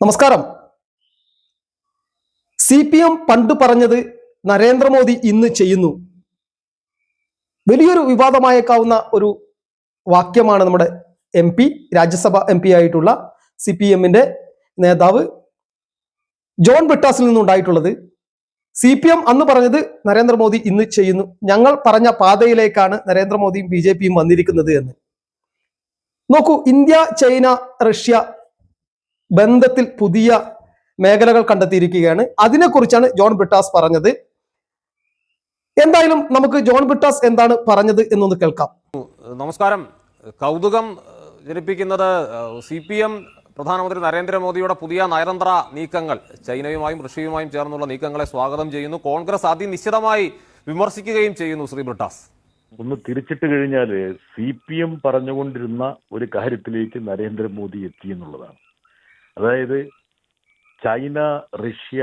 നമസ്കാരം. C P M പണ്ട് പറഞ്ഞത് നരേന്ദ്രമോദി ഇന്ന് ചെയ്യുന്നു. വലിയൊരു വിവാദമായേക്കാവുന്ന ഒരു വാക്യമാണ് നമ്മുടെ M P Rajya Sabha M P ആയിട്ടുള്ള സി പി എമ്മിന്റെ നേതാവ് ജോൺ ബ്രിട്ടാസിൽ നിന്നുണ്ടായിട്ടുള്ളത്. സി പി എം അന്ന് പറഞ്ഞത് നരേന്ദ്രമോദി ഇന്ന് ചെയ്യുന്നു. ഞങ്ങൾ പറഞ്ഞ പാതയിലേക്കാണ് നരേന്ദ്രമോദിയും ബി ജെ പിയും വന്നിരിക്കുന്നത് എന്ന്. നോക്കൂ ഇന്ത്യ ചൈന റഷ്യ ബന്ധത്തിൽ പുതിയ മേഖലകൾ കണ്ടെത്തിയിരിക്കുകയാണ്. അതിനെക്കുറിച്ചാണ് ജോൺ ബ്രിട്ടാസ് പറഞ്ഞത്. എന്തായാലും നമുക്ക് ജോൺ ബ്രിട്ടാസ് എന്താണ് പറഞ്ഞത് എന്നൊന്ന് കേൾക്കാം. നമസ്കാരം. കൗതുകം ജനിപ്പിക്കുന്നത് സി പി എം പ്രധാനമന്ത്രി നരേന്ദ്രമോദിയുടെ പുതിയ നയതന്ത്ര നീക്കങ്ങൾ. ചൈനയുമായും റഷ്യയുമായും ചേർന്നുള്ള നീക്കങ്ങളെ സ്വാഗതം ചെയ്യുന്നു. കോൺഗ്രസ് അതിനിശ്ചിതമായി വിമർശിക്കുകയും ചെയ്യുന്നു ശ്രീ ബ്രിട്ടാസ്. ഒന്ന് തിരിച്ചിട്ട് കഴിഞ്ഞാൽ സി പി എം പറഞ്ഞുകൊണ്ടിരുന്ന ഒരു കാര്യത്തിലേക്ക് നരേന്ദ്രമോദി എത്തി എന്നുള്ളതാണ്. അതായത് ചൈന റഷ്യ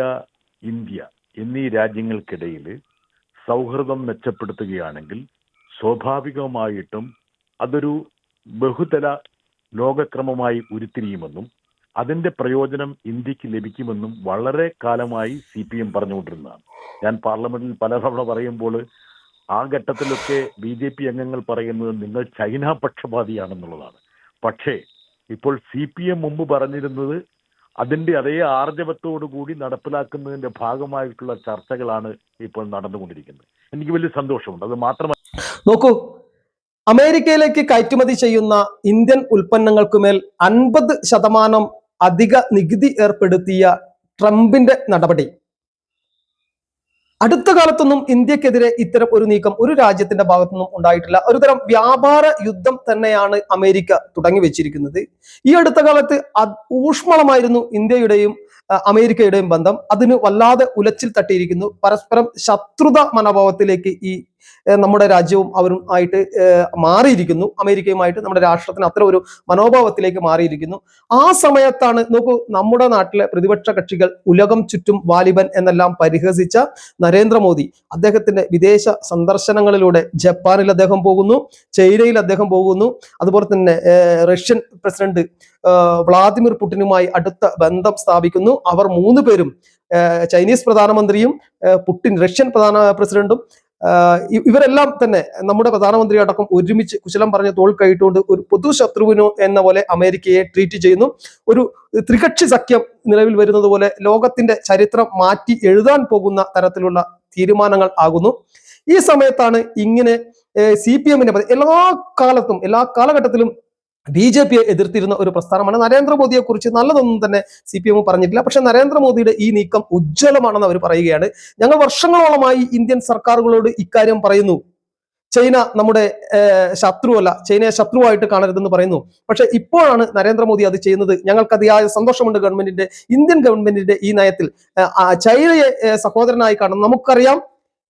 ഇന്ത്യ എന്നീ രാജ്യങ്ങൾക്കിടയിൽ സൗഹൃദം മെച്ചപ്പെടുത്തുകയാണെങ്കിൽ സ്വാഭാവികമായിട്ടും അതൊരു ബഹുതല ലോകക്രമമായി ഉരുത്തിരിയുമെന്നും അതിന്റെ പ്രയോജനം ഇന്ത്യയ്ക്ക് ലഭിക്കുമെന്നും വളരെ കാലമായി സി പി എം പറഞ്ഞുകൊണ്ടിരുന്നതാണ്. ഞാൻ പാർലമെന്റിൽ പലതവണ പറയുമ്പോൾ ആ ഘട്ടത്തിലൊക്കെ ബി ജെ പി അംഗങ്ങൾ പറയുന്നത് നിങ്ങൾ ചൈന പക്ഷപാതിയാണെന്നുള്ളതാണ്. പക്ഷേ ഇപ്പോൾ സി പി എം മുമ്പ് പറഞ്ഞിരുന്നത് അതിന്റെ അതേ ആർജവത്തോടു കൂടി നടപ്പിലാക്കുന്നതിന്റെ ഭാഗമായിട്ടുള്ള ചർച്ചകളാണ് ഇപ്പോൾ നടന്നുകൊണ്ടിരിക്കുന്നത്. എനിക്ക് വലിയ സന്തോഷമുണ്ട്. അത് മാത്രമല്ല നോക്കൂ അമേരിക്കയിലേക്ക് കയറ്റുമതി ചെയ്യുന്ന ഇന്ത്യൻ ഉൽപ്പന്നങ്ങൾക്കുമേൽ അൻപത് ശതമാനം അധിക നികുതി ഏർപ്പെടുത്തിയ ട്രംപിന്റെ നടപടി. അടുത്ത കാലത്തൊന്നും ഇന്ത്യക്കെതിരെ ഇത്തരം ഒരു നീക്കം ഒരു രാജ്യത്തിന്റെ ഭാഗത്തുനിന്നും ഉണ്ടായിട്ടില്ല. ഒരുതരം വ്യാപാര യുദ്ധം തന്നെയാണ് അമേരിക്ക തുടങ്ങി വെച്ചിരിക്കുന്നത്. ഈ അടുത്ത കാലത്ത് ഊഷ്മളമായിരുന്നു ഇന്ത്യയുടെയും അമേരിക്കയുടെയും ബന്ധം. അതിന് വല്ലാതെ ഉലച്ചിൽ തട്ടിയിരിക്കുന്നു. പരസ്പരം ശത്രുത മനോഭാവത്തിലേക്ക് ഈ നമ്മുടെ രാജ്യവും അവരും ആയിട്ട് മാറിയിരിക്കുന്നു. അമേരിക്കയുമായിട്ട് നമ്മുടെ രാഷ്ട്രത്തിന് അത്ര ഒരു മനോഭാവത്തിലേക്ക് മാറിയിരിക്കുന്നു. ആ സമയത്താണ് നോക്കൂ നമ്മുടെ നാട്ടിലെ പ്രതിപക്ഷ കക്ഷികൾ ഉലകം ചുറ്റും വാലിബൻ എന്നെല്ലാം പരിഹസിച്ച നരേന്ദ്രമോദി. അദ്ദേഹത്തിന്റെ വിദേശ സന്ദർശനങ്ങളിലൂടെ ജപ്പാനിൽ അദ്ദേഹം പോകുന്നു ചൈനയിൽ അദ്ദേഹം പോകുന്നു. അതുപോലെ തന്നെ റഷ്യൻ പ്രസിഡന്റ് വ്ളാദിമിർ പുടിനുമായി അടുത്ത ബന്ധം സ്ഥാപിക്കുന്നു. അവർ മൂന്ന് പേരും ചൈനീസ് പ്രധാനമന്ത്രിയും പുടിൻ റഷ്യൻ പ്രധാന പ്രസിഡന്റും ഇവരെല്ലാം തന്നെ നമ്മുടെ പ്രധാനമന്ത്രി അടക്കം ഒരുമിച്ച് കുശലം പറഞ്ഞ് തോൾ കൈയിട്ടുകൊണ്ട് ഒരു പൊതു ശത്രുവിനോ എന്ന പോലെ അമേരിക്കയെ ട്രീറ്റ് ചെയ്യുന്നു. ഒരു ത്രികക്ഷി സഖ്യം നിലവിൽ വരുന്നത് പോലെ ലോകത്തിന്റെ ചരിത്രം മാറ്റി എഴുതാൻ പോകുന്ന തരത്തിലുള്ള തീരുമാനങ്ങൾ ആകുന്നു. ഈ സമയത്താണ് ഇങ്ങനെ സി പി എമ്മിനെ എല്ലാ കാലത്തും എല്ലാ കാലഘട്ടത്തിലും ബി ജെ പിയെ എതിർത്തിരുന്ന ഒരു പ്രസ്ഥാനമാണ് നരേന്ദ്രമോദിയെ കുറിച്ച് നല്ലതൊന്നും തന്നെ സി പി എം പറഞ്ഞിട്ടില്ല. പക്ഷെ നരേന്ദ്രമോദിയുടെ ഈ നീക്കം ഉജ്ജ്വലമാണെന്ന് അവർ പറയുകയാണ്. ഞങ്ങൾ വർഷങ്ങളോളമായി ഇന്ത്യൻ സർക്കാരുകളോട് ഇക്കാര്യം പറയുന്നു. ചൈന നമ്മുടെ ശത്രുവല്ല ചൈനയെ ശത്രുവായിട്ട് കാണരുതെന്ന് പറയുന്നു. പക്ഷെ ഇപ്പോഴാണ് നരേന്ദ്രമോദി അത് ചെയ്യുന്നത്. ഞങ്ങൾക്ക് അതിയായ സന്തോഷമുണ്ട് ഗവൺമെന്റിന്റെ ഇന്ത്യൻ ഗവൺമെന്റിന്റെ ഈ നയത്തിൽ. ചൈനയെ സഹോദരനായി കാണുന്നു നമുക്കറിയാം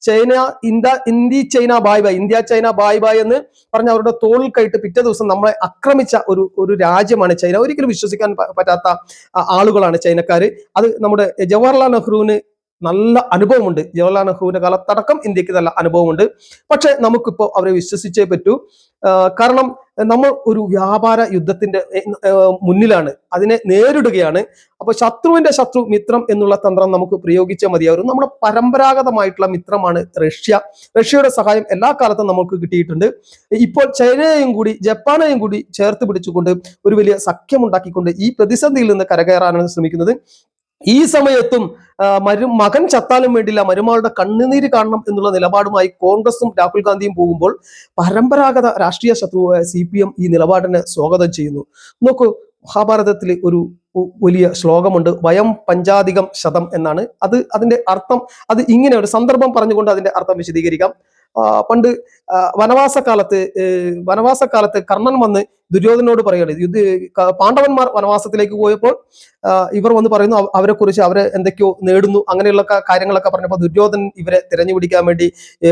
ചൈന ഇന്ത്യ ഇന്ത്യ ചൈന ബായ് ബായ് ഇന്ത്യ ചൈന ബായ് ബായ് എന്ന് പറഞ്ഞ അവരുടെ തോളിൽ കൈയിട്ട് പിറ്റേ ദിവസം നമ്മളെ ആക്രമിച്ച ഒരു ഒരു രാജ്യമാണ് ചൈന. ഒരിക്കലും വിശ്വസിക്കാൻ പറ്റാത്ത ആളുകളാണ് ചൈനക്കാര്. അത് നമ്മുടെ ജവഹർലാൽ നെഹ്റുവിന് നല്ല അനുഭവമുണ്ട്. ജവഹർലാൽ നെഹ്റുവിന്റെ കാലത്തടക്കം ഇന്ത്യയ്ക്ക് നല്ല അനുഭവമുണ്ട്. പക്ഷെ നമുക്കിപ്പോൾ അവരെ വിശ്വസിച്ചേ പറ്റൂ. കാരണം നമ്മൾ ഒരു വ്യാപാര യുദ്ധത്തിന്റെ മുന്നിലാണ്. അതിനെ നേരിടുകയാണ്. അപ്പൊ ശത്രുവിന്റെ ശത്രു മിത്രം എന്നുള്ള തന്ത്രം നമുക്ക് പ്രയോഗിച്ചേ മതിയാവും നമ്മുടെ പരമ്പരാഗതമായിട്ടുള്ള മിത്രമാണ് റഷ്യ. റഷ്യയുടെ സഹായം എല്ലാ കാലത്തും നമുക്ക് കിട്ടിയിട്ടുണ്ട്. ഇപ്പോൾ ചൈനയെയും കൂടി ജപ്പാനെയും കൂടി ചേർത്ത് പിടിച്ചുകൊണ്ട് ഒരു വലിയ സഖ്യമുണ്ടാക്കിക്കൊണ്ട് ഈ പ്രതിസന്ധിയിൽ നിന്ന് കരകയറാനാണ് ശ്രമിക്കുന്നത്. ഈ സമയത്തും മരു മകൻ ചത്താലും വേണ്ടില്ല മരുമകളുടെ കണ്ണുനീര് കാണണം എന്നുള്ള നിലപാടുമായി കോൺഗ്രസും രാഹുൽ ഗാന്ധിയും പോകുമ്പോൾ പരമ്പരാഗത രാഷ്ട്രീയ ശത്രുവായ സി പി എം ഈ നിലപാടിനെ സ്വാഗതം ചെയ്യുന്നു. നോക്കൂ മഹാഭാരതത്തിൽ ഒരു വലിയ ശ്ലോകമുണ്ട് വയം പഞ്ചാധികം ശതം എന്നാണ്. അത് അതിന്റെ അർത്ഥം അത് ഇങ്ങനെ ഒരു സന്ദർഭം പറഞ്ഞുകൊണ്ട് അതിന്റെ അർത്ഥം വിശദീകരിക്കാം. പണ്ട് വനവാസക്കാലത്ത് വനവാസക്കാലത്ത് കർണൻ വന്ന് ദുര്യോധനോട് പറയുകയാണ് യുദ്ധ പാണ്ഡവന്മാർ വനവാസത്തിലേക്ക് പോയപ്പോൾ ഇവർ വന്ന് പറയുന്നു അവരെ കുറിച്ച് അവരെ എന്തൊക്കെയോ നേടുന്നു അങ്ങനെയുള്ള കാര്യങ്ങളൊക്കെ പറഞ്ഞപ്പോൾ ദുര്യോധൻ ഇവരെ തിരഞ്ഞു പിടിക്കാൻ വേണ്ടി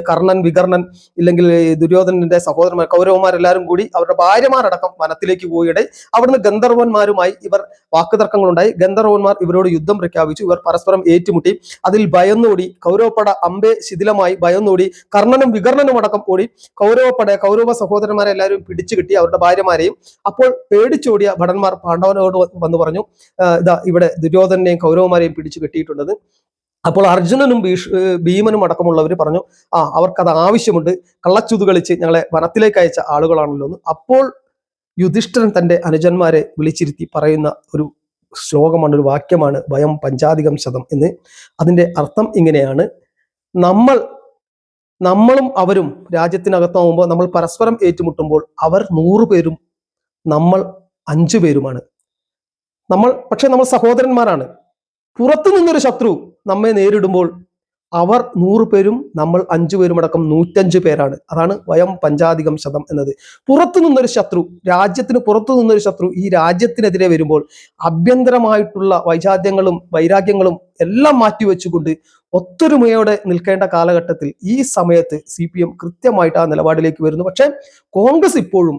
കർണൻ വികർണൻ ഇല്ലെങ്കിൽ ദുര്യോധനന്റെ സഹോദരന്മാർ കൗരവന്മാരെല്ലാവരും കൂടി അവരുടെ ഭാര്യമാരടക്കം വനത്തിലേക്ക് പോയിടെ. അവിടുന്ന് ഗന്ധർവന്മാരുമായി ഇവർ വാക്കുതർക്കങ്ങളുണ്ടായി. ഗന്ധർവന്മാർ ഇവരോട് യുദ്ധം പ്രഖ്യാപിച്ചു. ഇവർ പരസ്പരം ഏറ്റുമുട്ടി. അതിൽ ഭയന്നോടി കൗരവപ്പട അമ്പെ ശിഥിലമായി ഭയന്നോടി കർണനും വികർണനും അടക്കം ഓടി കൗരവപ്പട കൗരവ സഹോദരന്മാരെ എല്ലാവരും പിടിച്ചു കിട്ടി അവരുടെ ഭാര്യമാരെയും. അപ്പോൾ പേടിച്ചോടിയ ഭടന്മാർ പാണ്ഡവനോട് വന്നു പറഞ്ഞു ഇതാ ഇവിടെ ദുര്യോധനെയും കൗരവമാരെയും പിടിച്ചു കിട്ടിയിട്ടുണ്ടത് അപ്പോൾ അർജുനനും ഭീഷ് ഭീമനും അടക്കമുള്ളവർ പറഞ്ഞു ആ അവർക്കത് ആവശ്യമുണ്ട്. കള്ളച്ചുതു കളിച്ച് ഞങ്ങളെ വനത്തിലേക്ക് അയച്ച ആളുകളാണല്ലോ എന്ന്. അപ്പോൾ യുധിഷ്ഠിരൻ തന്റെ അനുജന്മാരെ വിളിച്ചിരുത്തി പറയുന്ന ഒരു ശ്ലോകമാണ് ഒരു വാക്യമാണ് ഭയം പഞ്ചാധികം ശതം എന്ന്. അതിന്റെ അർത്ഥം ഇങ്ങനെയാണ്. നമ്മൾ നമ്മളും അവരും രാജ്യത്തിനകത്താവുമ്പോൾ നമ്മൾ പരസ്പരം ഏറ്റുമുട്ടുമ്പോൾ അവർ നൂറു പേരും നമ്മൾ അഞ്ചു പേരുമാണ്. നമ്മൾ പക്ഷെ നമ്മൾ സഹോദരന്മാരാണ്. പുറത്തു നിന്നൊരു ശത്രു നമ്മെ നേരിടുമ്പോൾ അവർ നൂറ് പേരും നമ്മൾ അഞ്ചു പേരും അടക്കം നൂറ്റഞ്ച് പേരാണ്. അതാണ് വയം പഞ്ചാധികം ശതം എന്നത്. പുറത്തു നിന്നൊരു ശത്രു രാജ്യത്തിന് പുറത്തു നിന്നൊരു ശത്രു ഈ രാജ്യത്തിനെതിരെ വരുമ്പോൾ ആഭ്യന്തരമായിട്ടുള്ള വൈജാത്യങ്ങളും വൈരാഗ്യങ്ങളും എല്ലാം മാറ്റിവെച്ചുകൊണ്ട് ഒത്തൊരുമയോടെ നിൽക്കേണ്ട കാലഘട്ടത്തിൽ ഈ സമയത്ത് സി പി എം കൃത്യമായിട്ട് ആ നിലപാടിലേക്ക് വരുന്നു. പക്ഷേ കോൺഗ്രസ് ഇപ്പോഴും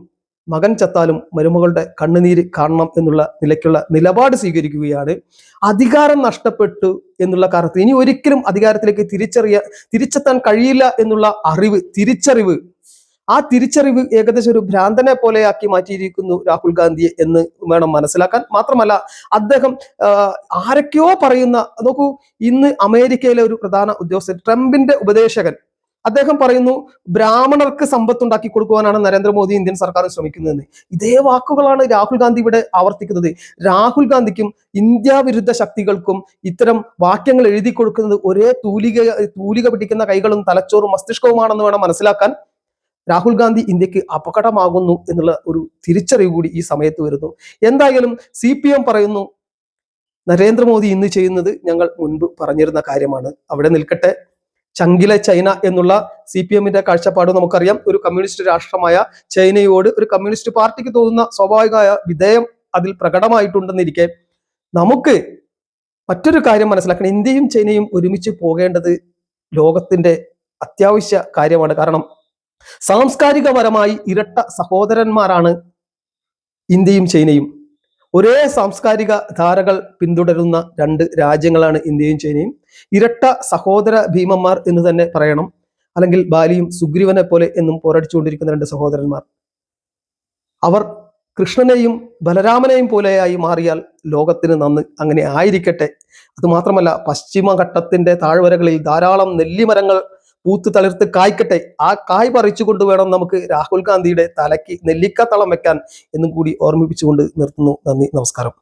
മകൻ ചത്താലും മരുമകളുടെ കണ്ണുനീര് കാണണം എന്നുള്ള നിലയ്ക്കുള്ള നിലപാട് സ്വീകരിക്കുകയാണ്. അധികാരം നഷ്ടപ്പെട്ടു എന്നുള്ള കാരണത്തിൽ ഇനി ഒരിക്കലും അധികാരത്തിലേക്ക് തിരിച്ചറിയ തിരിച്ചെത്താൻ കഴിയില്ല എന്നുള്ള അറിവ് തിരിച്ചറിവ് ആ തിരിച്ചറിവ് ഏകദേശം ഒരു ഭ്രാന്തനെ പോലെയാക്കി മാറ്റിയിരിക്കുന്നു രാഹുൽ ഗാന്ധിയെ എന്ന് വേണം മനസ്സിലാക്കാൻ. മാത്രമല്ല അദ്ദേഹം ആരൊക്കെയോ പറയുന്ന നോക്കൂ ഇന്ന് അമേരിക്കയിലെ ഒരു പ്രധാന ഉദ്യോഗസ്ഥൻ ട്രംപിന്റെ ഉപദേശകൻ. അദ്ദേഹം പറയുന്നു ബ്രാഹ്മണർക്ക് സമ്പത്ത് ഉണ്ടാക്കി കൊടുക്കുവാനാണ് നരേന്ദ്രമോദി ഇന്ത്യൻ സർക്കാർ ശ്രമിക്കുന്നതെന്ന്. ഇതേ വാക്കുകളാണ് രാഹുൽ ഗാന്ധി ഇവിടെ ആവർത്തിക്കുന്നത്. രാഹുൽ ഗാന്ധിക്കും ഇന്ത്യ വിരുദ്ധ ശക്തികൾക്കും ഇത്തരം വാക്യങ്ങൾ എഴുതി കൊടുക്കുന്നത് ഒരേ തൂലിക തൂലിക പിടിക്കുന്ന കൈകളും തലച്ചോറും മസ്തിഷ്കവുമാണെന്ന് വേണം മനസ്സിലാക്കാൻ. രാഹുൽ ഗാന്ധി ഇന്ത്യയ്ക്ക് അപകടമാകുന്നു എന്നുള്ള ഒരു തിരിച്ചറിവ് കൂടി ഈ സമയത്ത് വരുന്നു. എന്തായാലും സി പി എം പറയുന്നു നരേന്ദ്രമോദി ഇന്ന് ചെയ്യുന്നത് ഞങ്ങൾ മുൻപ് പറഞ്ഞിരുന്ന കാര്യമാണ്. അവിടെ നിൽക്കട്ടെ. ചങ്കിലെ ചൈന എന്നുള്ള സി പി എമ്മിന്റെ കാഴ്ചപ്പാട് നമുക്കറിയാം. ഒരു കമ്മ്യൂണിസ്റ്റ് രാഷ്ട്രമായ ചൈനയോട് ഒരു കമ്മ്യൂണിസ്റ്റ് പാർട്ടിക്ക് തോന്നുന്ന സ്വാഭാവികമായ വിധേയം അതിൽ പ്രകടമായിട്ടുണ്ടെന്നിരിക്കെ നമുക്ക് മറ്റൊരു കാര്യം മനസ്സിലാക്കണം. ഇന്ത്യയും ചൈനയും ഒരുമിച്ച് പോകേണ്ടത് ലോകത്തിന്റെ അത്യാവശ്യ കാര്യമാണ്. കാരണം സാംസ്കാരികപരമായി ഇരട്ട സഹോദരന്മാരാണ് ഇന്ത്യയും ചൈനയും. ഒരേ സാംസ്കാരിക ധാരകൾ പിന്തുടരുന്ന രണ്ട് രാജ്യങ്ങളാണ് ഇന്ത്യയും ചൈനയും. ഇരട്ട സഹോദര ഭീമന്മാർ എന്ന് തന്നെ പറയണം. അല്ലെങ്കിൽ ബാലിയും സുഗ്രീവനെ പോലെ എന്നും പോരടിച്ചുകൊണ്ടിരിക്കുന്ന രണ്ട് സഹോദരന്മാർ. അവർ കൃഷ്ണനെയും ബലരാമനെയും പോലെയായി മാറിയാൽ ലോകത്തിന് നന്ന് അങ്ങനെ ആയിരിക്കട്ടെ. അതുമാത്രമല്ല പശ്ചിമഘട്ടത്തിന്റെ താഴ്വരകളിൽ ധാരാളം നെല്ലിമരങ്ങൾ പൂത്ത് തളിർത്ത് കായ്ക്കട്ടെ. ആ കായ് പറിച്ചുകൊണ്ട് വേണം നമുക്ക് രാഹുൽ ഗാന്ധിയുടെ തലയ്ക്ക് നെല്ലിക്കത്തളം വെക്കാൻ എന്നും കൂടി ഓർമ്മിപ്പിച്ചുകൊണ്ട് നിർത്തുന്നു. നന്ദി നമസ്കാരം.